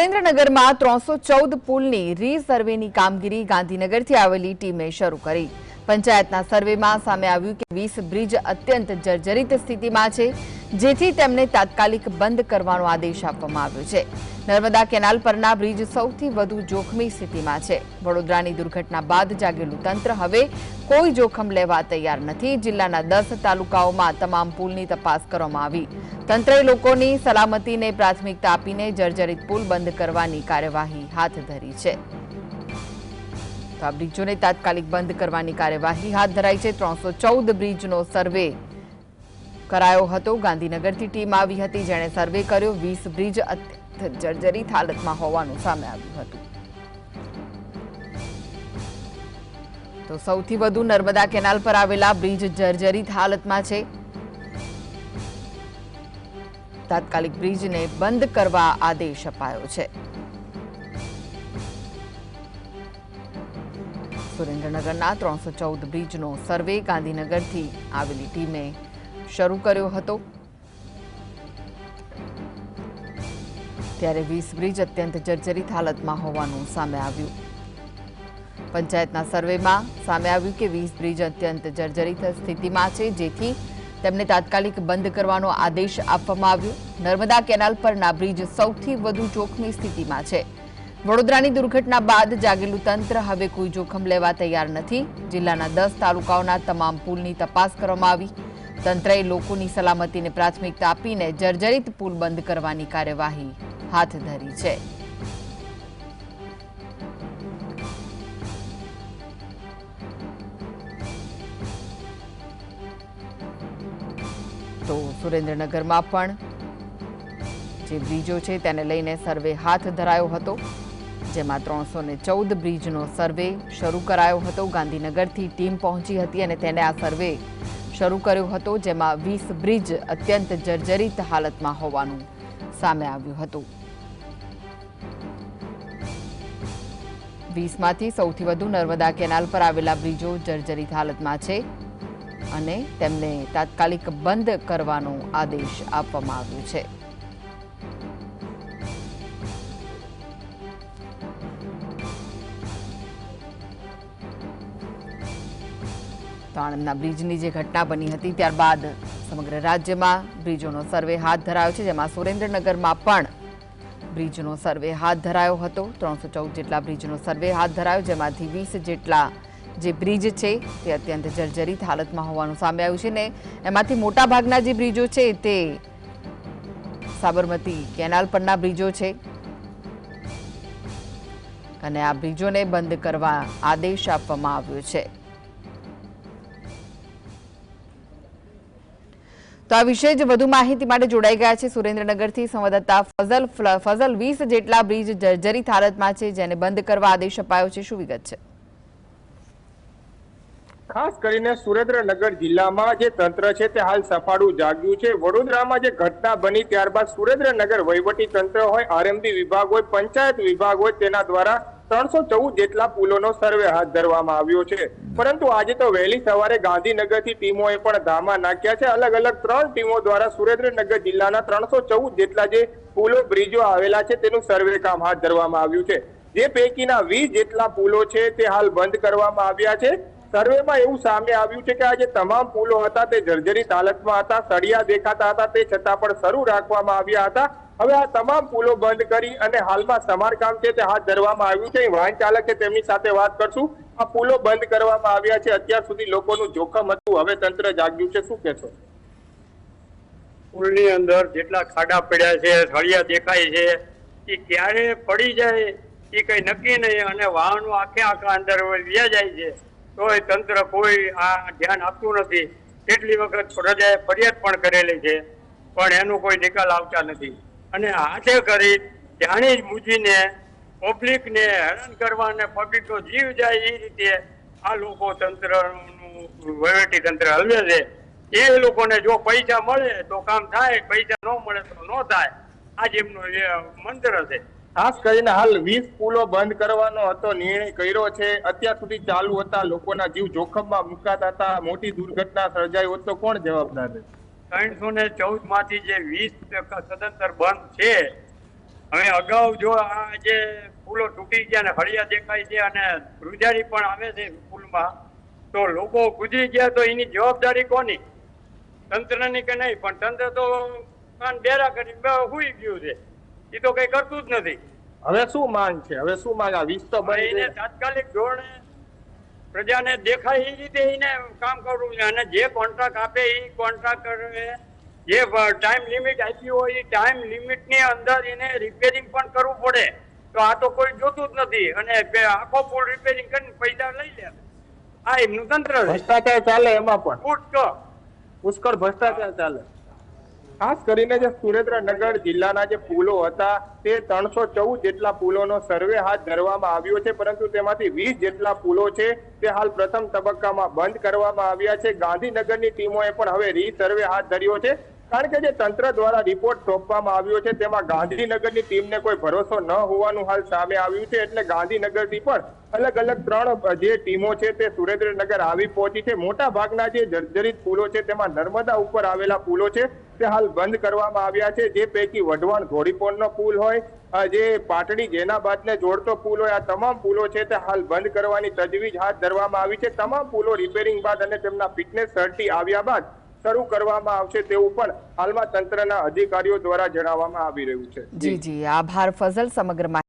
સુરેન્દ્રનગરમાં ત્રણસો ચૌદ પુલની રીસર્વેની કામગીરી ગાંધીનગરથી આવેલી ટીમે શરૂ કરી. પંચાયતના સર્વેમાં સામે આવ્યું કે વીસ બ્રિજ અત્યંત જર્જરિત સ્થિતિમાં છે, જેથી તેમને તાત્કાલિક બંધ કરવાનો આદેશ આપવામાં આવ્યો છે. નર્મદા કેનાલ પરના બ્રિજ સૌથી વધુ જોખમી સ્થિતિમાં છે. વડોદરાની દુર્ઘટના બાદ જાગેલું તંત્ર હવે કોઈ જોખમ લેવા તૈયાર નથી. જિલ્લાના દસ તાલુકાઓમાં તમામ પુલની તપાસ કરવામાં આવી. તંત્રએ લોકોની સલામતીને પ્રાથમિકતા આપીને જર્જરિત પુલ બંધ કરવાની કાર્યવાહી હાથ ધરી છે. તો બ્રિજોને તાત્કાલિક બંધ કરવાની કાર્યવાહી હાથ ધરાઈ છે. ત્રણસો ચૌદ બ્રિજનો સર્વે કરાયો હતો. ગાંધીનગરથી ટીમ આવી હતી જેણે સર્વે કર્યો. વીસ બ્રિજ જર્જરિત હાલતમાં હોવાનું સામે આવ્યું હતું. તો સૌથી વધુ નર્મદા કેનાલ પર આવેલા બ્રિજ જર્જરિત હાલતમાં છે. તાત્કાલિક બ્રિજને બંધ કરવા આદેશ અપાયો છે. સુરેન્દ્રનગરના ત્રણસો ચૌદ બ્રિજનો સર્વે ગાંધીનગરથી આવેલી ટીમે શરૂ કર્યો હતો. ત્યારે વીસ બ્રિજ અત્યંત જર્જરિત હાલતમાં હોવાનું સામે આવ્યું. પંચાયતના સર્વેમાં સામે આવ્યું કે વીસ બ્રિજ અત્યંત જર્જરિત સ્થિતિમાં છે, જેથી તેમને તાત્કાલિક બંધ કરવાનો આદેશ આપવામાં આવ્યો. નર્મદા કેનાલ પરના બ્રિજ સૌથી વધુ જોખમી સ્થિતિમાં છે. વડોદરાની દુર્ઘટના બાદ જાગેલું તંત્ર હવે કોઈ જોખમ લેવા તૈયાર નથી. જિલ્લાના દસ તાલુકાઓના તમામ પુલની તપાસ કરવામાં આવી. તંત્રએ લોકોની સલામતીને પ્રાથમિકતા આપીને જર્જરિત પુલ બંધ કરવાની કાર્યવાહી હાથ ધરી છે. તો સુરેન્દ્રનગરમાં પણ જે બ્રિજો છે તેને લઈને સર્વે હાથ ધરાયો હતો. જેમાં ત્રણસો ને ચૌદ બ્રિજનો સર્વે શરૂ કરાયો હતો. ગાંધીનગરથી ટીમ પહોંચી હતી અને તેને આ સર્વે શરૂ કર્યો હતો, જેમાં વીસ બ્રિજ અત્યંત જર્જરિત હાલતમાં હોવાનું સામે આવ્યું હતું. વીસમાંથી સૌથી વધુ નર્મદા કેનાલ પર આવેલા બ્રિજો જર્જરિત હાલતમાં છે અને તેમને તાત્કાલિક બંધ કરવાનો આદેશ આપવામાં આવ્યો છે. તો આણંદના બ્રિજની જે ઘટના બની હતી, ત્યારબાદ સમગ્ર રાજ્યમાં બ્રિજોનો સર્વે હાથ ધરાયો છે, જેમાં સુરેન્દ્રનગરમાં પણ બ્રિજનો સર્વે હાથ ધરાયો હતો. ત્રણસો ચૌદ જેટલા બ્રિજનો સર્વે હાથ ધરાયો, જેમાંથી વીસ જેટલા જે બ્રિજ છે, તે અત્યંત જર્જરિત હાલતમાં હોવાનું સામે આવ્યું છે ને એમાંથી મોટાભાગના જે બ્રિજો છે, તે સાબરમતી કેનાલ પરના બ્રિજો છે. અને આ બ્રિજોને બંધ કરવા આદેશ આપવામાં આવ્યો છે. તો આ વિશે જ વધુ માહિતી માટે જોડાઈ ગયા છે સુરેન્દ્રનગરથી સંવાદદાતા ફઝલ ફઝલ વીસ જેટલા બ્રિજ જર્જરિત હાલતમાં છે જેને બંધ કરવા આદેશ અપાયો છે. શું વિગત છે? ખાસ કરીને સુરેન્દ્રનગર જિલ્લામાં જે તંત્ર છે તે હાલ સફાળું જાગ્યું છે. વડોદરામાં જે ઘટના બની ત્યારબાદ સુરેન્દ્રનગર વહીવટી તંત્ર હોય આરએમબી વિભાગ હોય, પંચાયત વિભાગ હોય તેના દ્વારા ત્રણસો ચૌદ જેટલા પુલોનો સર્વે હાથ ધરવામાં આવ્યો છે. પરંતુ આજે તો વહેલી સવારે ગાંધીનગરથી ટીમોએ પણ ધામા નાખ્યા છે. અલગ અલગ ત્રણ ટીમો દ્વારા સુરેન્દ્રનગર જિલ્લાના ત્રણસો ચૌદ જેટલા જે પુલો, બ્રિજો આવેલા છે તેનું સર્વે કામ હાથ ધરવામાં આવ્યું છે. જે પૈકીના વીસ જેટલા પુલો છે તે હાલ બંધ કરવામાં આવ્યા છે. સર્વેમાં એવું સામે આવ્યું છે કે આ જે તમામ પુલો હતા તે જર્જરિત હાલતમાં હતા, સળિયા દેખાતા હતા, તે છતાં પણ શરૂ રાખવામાં આવ્યા હતા. હવે આ તમામ પુલો બંધ કરી અને હાલમાં સમારકામ છે તે હાથ ધરવામાં આવ્યું છે. વાહન ચાલક તેમની સાથે વાત કરશું. આ પુલો બંધ કરવામાં આવ્યા છે. અત્યાર સુધી લોકોનું જોખમ હતું. હવે તંત્ર જાગ્યું છે. શું કહેશો? પુલની અંદર જેટલા ખાડા પડ્યા છે, સળિયા દેખાય છે, એ ક્યારે પડી જાય એ કઈ નક્કી નહીં. અને વાહનો આખે આખા અંદર વ્યા જાય છે. તોય તંત્ર કોઈ આ ધ્યાન આપતું નથી. કેટલી વખત પ્રજાએ ફરિયાદ પણ કરેલી છે, પણ એનું કોઈ નિકાલ આવતા નથી. અને હાથે કરી જાણી જ મૂજીને પબ્લિકને હેરાન કરવા અને પબ્લિકનો જીવ જાય એ રીતે આ લોકો તંત્રનું વહીવટી તંત્ર હલવે છે. એ લોકોને જો પૈસા મળે તો કામ થાય, પૈસા ન મળે તો ન થાય. આ જ એમનો મંત્ર છે. ખાસ કરીને હાલ વીસ પુલો બંધ કરવાનો હતો, નિર્ણય કર્યો છે. અત્યાર સુધી ચાલુ હતા, લોકોના જીવ જોખમમાં મુકાતા હતા. મોટી દુર્ઘટના સર્જાઈ હોત તો કોણ જવાબદાર છે ત્રણસો ને ચૌદમાંથી જે વીસ સદંતર બંધ છે, હવે અગાઉ જો આ જે પુલો તૂટી ગયા ને, હળિયા દેખાય છે અને ધ્રુજારી પણ આવે છે પુલમાં તો લોકો ગુજરી ગયા તો એની જવાબદારી કોની? તંત્રની કે નહીં? પણ તંત્ર તો કાન બેરા કરી હુઈ ગયું છે. એ તો કઈ કરતું જ નથી. હવે શું માંગ છે? હવે શું માંગ? આ વીજ તો એને તાત્કાલિક ધોરણે પ્રજાને દેખાય એ રીતે એને કામ કરવું છે અને જે કોન્ટ્રાક્ટ આપે એ કોન્ટ્રાક્ટરે જે ટાઈમ લિમિટ આપી હોય એ ટાઈમ લિમિટની અંદર એને રિપેરિંગ પણ કરવું પડે. તો આ તો કોઈ જોતું જ નથી. અને આખો પુલ રિપેરિંગ કરીને પૈસા લઈ લે. આ એમનું તંત્ર ભ્રષ્ટાચાર ચાલે એમાં પણ. ફૂટ પુષ્કળ ભ્રષ્ટાચાર ચાલે. ખાસ કરીને જે સુરેન્દ્રનગર જિલ્લાના જે પુલો હતા, તે ત્રણસો ચૌદ જેટલા પુલોનો સર્વે હાથ ધરવામાં આવ્યો છે, પરંતુ તેમાંથી વીસ જેટલા પુલો છે, તે હાલ પ્રથમ તબક્કામાં બંધ કરવામાં આવ્યા છે. ગાંધીનગરની ટીમોએ પણ હવે રીસર્વે હાથ ધર્યો છે. કારણ કે જે તંત્ર દ્વારા રિપોર્ટ સોંપવામાં આવ્યો છે, તેમાં ગાંધીનગરની ટીમને કોઈ ભરોસો ન હોવાનું હાલ સામે આવ્યું છે, એટલે ગાંધીનગરથી પણ અલગ અલગ ત્રણ જે ટીમો છે તે સુરેન્દ્રનગર આવી પહોંચી છે. મોટા ભાગના જે જર્જરિત પુલો છે, તેમાં નર્મદા ઉપર આવેલા પુલો છે, તે હાલ બંધ કરવામાં આવ્યા છે. જે પૈકી વઢવાણ ધોળીપોરનો પુલ હોય જે પાટડી જેનાબાદને જોડતો પુલ હોય, આ તમામ પુલો છે તે હાલ બંધ કરવાની તજવીજ હાથ ધરવામાં આવી છે. તમામ પુલો રિપેરિંગ બાદ અને તેમના ફિટનેસ સર્ટી આવ્યા બાદ શરૂ કરવામાં આવશે તેવું પણ હાલમાં તંત્રના અધિકારીઓ દ્વારા જણાવવામાં આવી રહ્યું છે. જી જી. આભાર ફઝલ સમગ્ર